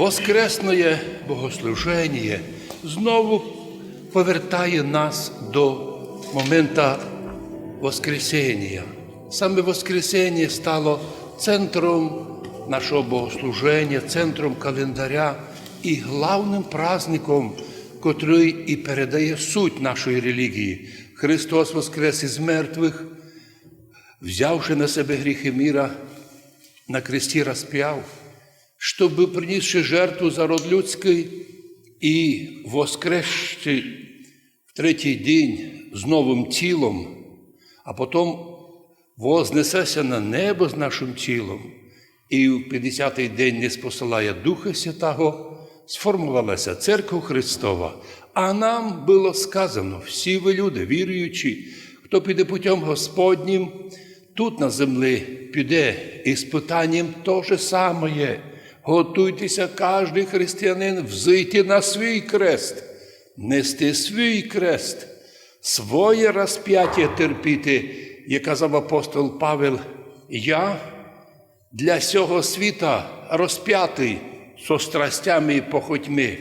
Воскресне богослуження знову повертає нас до момента Воскресіння. Саме Воскресіння стало центром нашого богослуження, центром календаря і главним праздником, котрий і передає суть нашої релігії. Христос Воскрес із мертвих, взявши на себе гріхи міра, на кресті розп'яв, щоб принісши жертву за род людський і воскресши в третій день з новим тілом, а потім вознесеся на небо з нашим тілом, і в 50-й день не спосилає Духа Святого, сформувалася Церква Христова. А нам було сказано, всі ви люди, віруючі, хто піде путем Господнім, тут на землі піде із питанням то же саме. Готуйтеся кожен християнин взойти на свій крест, нести свій крест, своє розп'яття терпіти, як казав апостол Павел, я для цього світа розп'ятий со страстями і похотьми.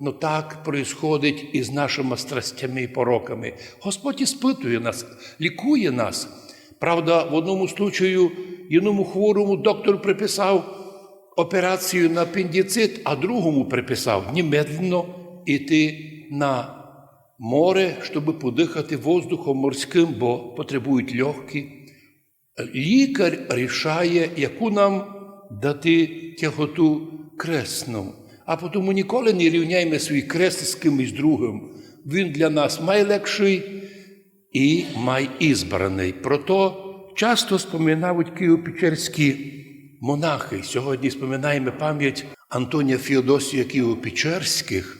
Ну так происходить і з нашими страстями і пороками. Господь іспитує нас, лікує нас. Правда, в одному случаю іному хворому доктор приписав операцію на апендицит, а другому приписав немедленно йти на море, щоб подихати воздухом морським, бо потребують легкі. Лікар рішає, яку нам дати тяготу кресну. А тому ніколи не рівняємо свій крест з кимось другим. Він для нас найлегший і майізбраний. Прото часто споминають києво-печерські монахи. Сьогодні споминаємо пам'ять Антонія Феодосія Києво-Печерських.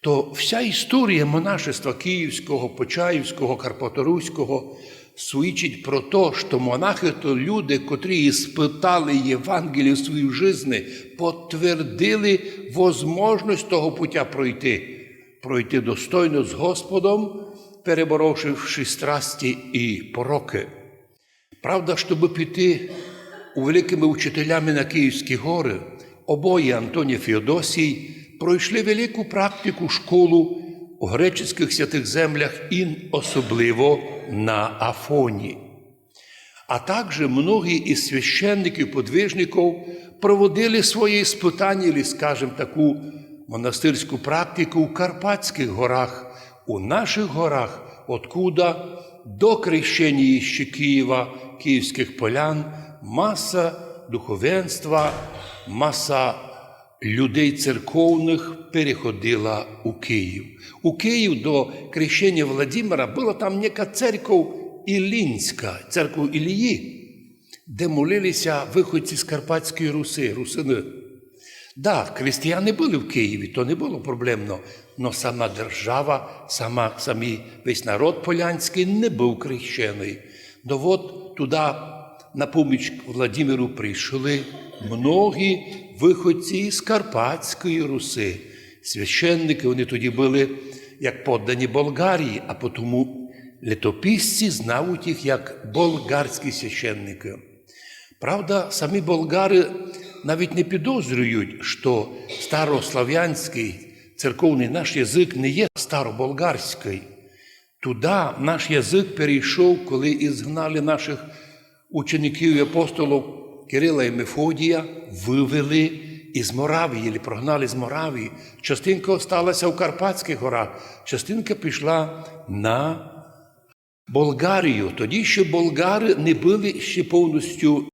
То вся історія монашества Київського, Почаївського, Карпаторуського свідчить про те, що монахи то люди, котрі іспитали Євангелію в своїй житті, підтвердили возможність того пуття пройти, пройти достойно з Господом, переборовши страсті і пороки. Правда, щоб піти великими учителями на Київські гори, обоє Антоній Феодосій пройшли велику практику школу у греческих святих землях і особливо на Афоні. А також многі із священників, подвижників проводили свої іспитання, или, скажімо, таку монастирську практику у Карпатських горах, у наших горах, откуда до крещення ще Києва, київських полян, маса духовенства, маса людей церковних переходила у Київ. У Київ до крещення Владимира була там нека церква Іллінська, церква Ілії, де молилися виходці з Карпатської Руси, русини. Да, християни були в Києві, то не було проблемно, але сама держава, сама, самі весь народ полянський не був хрещений. Ну от туди на поміч Владимиру прийшли многі виходці з Карпатської Руси. Священники вони тоді були як поддані Болгарії, а тому літописці знають їх як болгарські священники. Правда, самі болгари навіть не підозрюють, що старослав'янський церковний наш язик не є староболгарський. Туди наш язик перейшов, коли ізгнали наших учеників і апостолів Кирила і Мефодія, вивели із Моравії, або прогнали з Моравії. Частинка осталася в Карпатських горах, частинка пішла на Болгарію. Тоді ще болгари не були ще повністю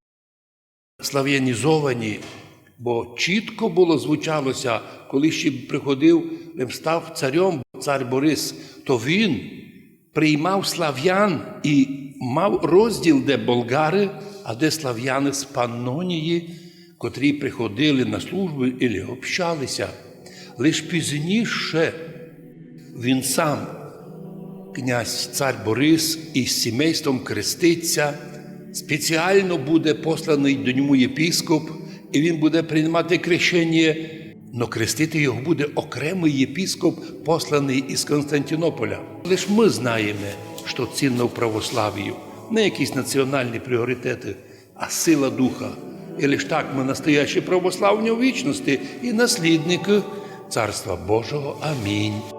слав'янізовані, бо чітко було звучалося, коли ще приходив, став царем цар Борис, то він приймав слав'ян і мав розділ, де болгари, а де слав'яни з Панонії, котрі приходили на службу і общалися. Лиш пізніше він сам, князь цар Борис, із сімейством креститься, спеціально буде посланий до ньому єпіскоп, і він буде приймати крещення, но крестити його буде окремий єпіскоп, посланий із Константинополя. Лиш ми знаємо, що цінно в православію, не якісь національні пріоритети, а сила духа. І лише так ми настоящі православні у вічності і наслідники Царства Божого. Аминь.